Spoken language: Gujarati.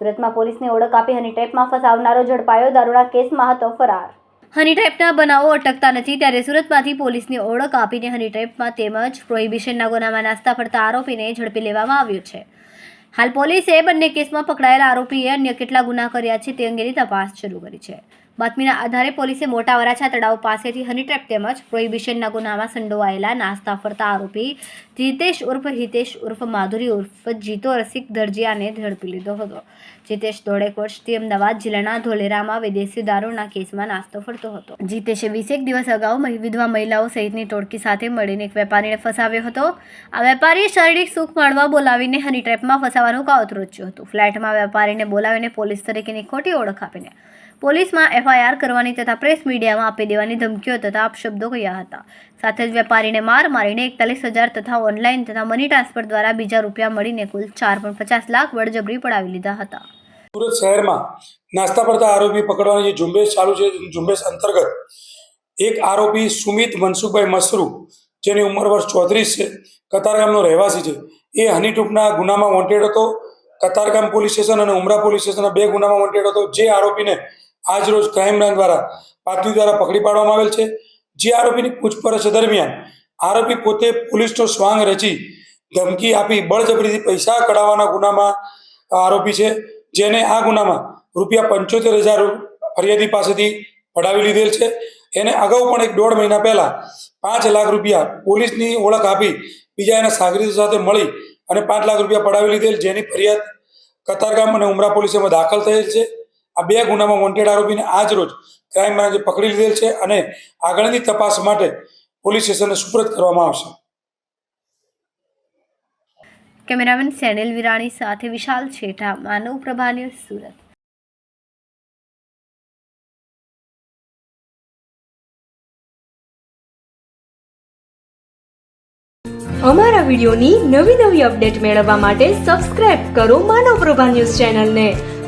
સુરતમાં પોલીસને ઓળખ આપી હની ટેપમાં ફસાવનારો ઝડપાયો, દારૂના કેસમાં હતો ફરાર. હનીટ્રેપના બનાવો અટકતા નથી ત્યારે સુરતમાંથી પોલીસની ઓળખ આપીને હની ટેપમાં તેમજ પ્રોહિબિશનના ગુનામાં નાસ્તા ફરતા આરોપીને ઝડપી લેવામાં આવ્યો છે. હાલ પોલીસે બંને કેસમાં પકડાયેલા આરોપીએ અન્ય કેટલા ગુના કર્યા છે તે અંગેની તપાસ શરૂ કરી છે. બાતમીના આધારે પોલીસે મોટા વરાછા તળાવ પાસેથી હની ટ્રેપ તેમજ પ્રોહિબિશનના ગુનામાં સંડોવાયેલા નાસ્તા ફરતા આરોપી જીતેશ ઉર્ફ, હિતેશ ઉર્ફ, માધુરી ઉર્ફ, જીતો રસિક દરજીયાને ઝડપી લીધો હતો. જીતેશ દોઢેક વર્ષથી અમદાવાદ જિલ્લાના ધોલેરામાં વિદેશી દારૂના કેસમાં નાસ્તો ફરતો હતો. જીતેશે વીસેક દિવસ અગાઉ વિધવા મહિલાઓ સહિતની ટોળકી સાથે મળીને એક વેપારીને ફસાવ્યો હતો. આ વેપારીએ શારીરિક સુખ માણવા બોલાવીને હની ટ્રેપમાં ફસાવાનું કાવતરું રચ્યું હતું. ફ્લેટમાં વેપારીને બોલાવીને પોલીસ તરીકેની ખોટી ઓળખ આપીને પોલીસમાં એફઆઈઆર કરવાની તથા પ્રેસ મીડિયામાં આપી દેવાની ધમકીઓ તથા અપશબ્દો કહ્યા હતા. સાથે જ વેપારીને માર મારીને એકતાલીસ હજાર તથા ઓનલાઈન તથા મની ટ્રાન્સફર દ્વારા બીજા રૂપિયા મળીને કુલ ચાર પણ પચાસ લાખ બળજબરી પડાવી લીધા હતા. સુરત શહેરમાં નાસ્તા પડતા આરોપી પકડવાની જે ઝુંબેશ ચાલુ છે, ઝુંબેશ અંતર્ગત એક આરોપી સુમિત મનસુખભાઈ મસરૂ, જેની ઉંમર વર્ષ ચોત્રીસ છે કતારગામનો રહેવાસી છે. એ હનીટૂંટના ગુનામાં વોન્ટેડ હતો. કતારગામ પોલીસ સ્ટેશન અને ઉમરા પોલીસ સ્ટેશનના બે ગુનામાં વોન્ટેડ હતો. જે આરોપીને આજરોજ ક્રાઇમ બ્રાન્ચ દ્વારા પાટવી દ્વારા પકડી પાડવામાં આવેલ છે. જે આરોપીની પૂછપરછ દરમિયાન આરોપી પોતે પોલીસનો સ્વાંગ રચી ધમકી આપી બળજબરીથી પૈસા કઢાવવાના ગુનામાં આરોપી છે. જેને આ ગુનામાં રૂપિયા પંચોતેર હજાર ફરિયાદી પાસેથી પડાવી લીધેલ છે. એને અગાઉ પણ એક દોઢ મહિના પહેલાં પાંચ લાખ રૂપિયા પોલીસની ઓળખ આપી બીજા એના સાગરીતો સાથે મળી અને પાંચ લાખ રૂપિયા પડાવી લીધેલ, જેની ફરિયાદ કતારગામ અને ઉમરા પોલીસમાં દાખલ થયેલ છે. આ બે ગુનામાં વોન્ટેડ આરોપીને આજ રોજ ક્રાઇમ બ્રાન્ચે પકડી લીધેલ છે અને આગળની તપાસ માટે પોલીસ સ્ટેશનને સુપ્રત કરવામાં આવશે. કેમેરામેન સેનેલ વિરાણી સાથે વિશાલ છેઠા માનવ પ્રભા સુરત. અમારા વિડીયોની નવી નવી અપડેટ મેળવવા માટે સબસ્ક્રાઇબ કરો માનવ પ્રભા ન્યૂઝ ચેનલને.